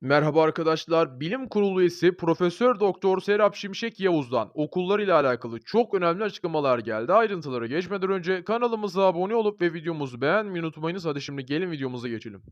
Merhaba arkadaşlar. Bilim Kurulu üyesi Profesör Doktor Serap Şimşek Yavuz'dan okullar ile alakalı çok önemli açıklamalar geldi. Ayrıntılara geçmeden önce kanalımıza abone olup ve videomuzu beğenmeyi unutmayınız. Hadi şimdi gelin videomuza geçelim.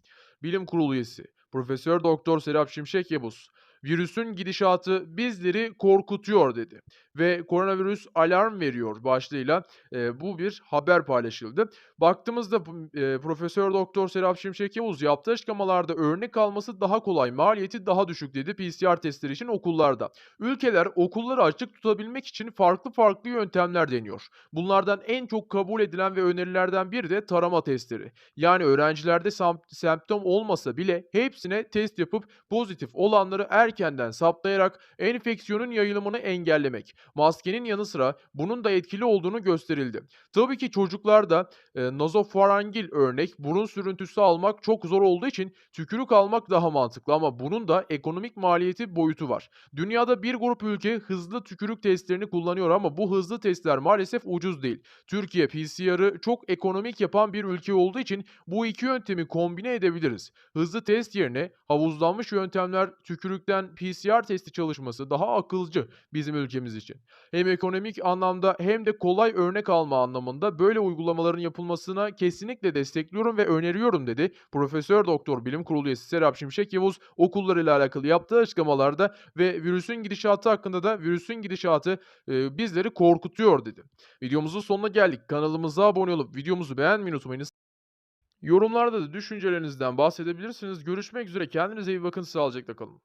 Bilim Kurulu üyesi Profesör Doktor Serap Şimşek Yavuz virüsün gidişatı bizleri korkutuyor dedi ve koronavirüs alarm veriyor başlığıyla e, bu bir haber paylaşıldı. Baktığımızda eee, Profesör Doktor Serap Şimşek Yavuz yaptığı açıklamalarda örnek alması daha kolay, maliyeti daha düşük dedi PCR testleri için okullarda. Ülkeler okulları açık tutabilmek için farklı farklı yöntemler deniyor. Bunlardan en çok kabul edilen ve önerilerden biri de tarama testleri. Yani öğrencilerde semptom olmasa bile hepsine test yapıp pozitif olanları erkenden saptayarak enfeksiyonun yayılımını engellemek. Maskenin yanı sıra bunun da etkili olduğunu gösterildi. Tabii ki çocuklarda Eee, nazofaringil örnek, burun sürüntüsü almak çok zor olduğu için tükürük almak daha mantıklı ama bunun da ekonomik maliyeti boyutu var. Dünyada bir grup ülke hızlı tükürük testlerini kullanıyor ama bu hızlı testler maalesef ucuz değil. Türkiye PCR'ı çok ekonomik yapan bir ülke olduğu için bu iki yöntemi kombine edebiliriz. Hızlı test yerine havuzlanmış yöntemler tükürükten PCR testi çalışması daha akılcı bizim ülkemiz için. Hem ekonomik anlamda hem de kolay örnek alma anlamında böyle uygulamaların yapılmasına kesinlikle destekliyorum ve öneriyorum dedi. Profesör Doktor Bilim Kurulu üyesi Serap Şimşek Yavuz okullarıyla alakalı yaptığı açıklamalarda ve virüsün gidişatı hakkında da virüsün gidişatı e, bizleri korkutuyor dedi. Videomuzun sonuna geldik. Kanalımıza abone olup videomuzu beğenmeyi unutmayınız. Yorumlarda da düşüncelerinizden bahsedebilirsiniz. Görüşmek üzere. Kendinize iyi bakın. Sağlıcakla kalın.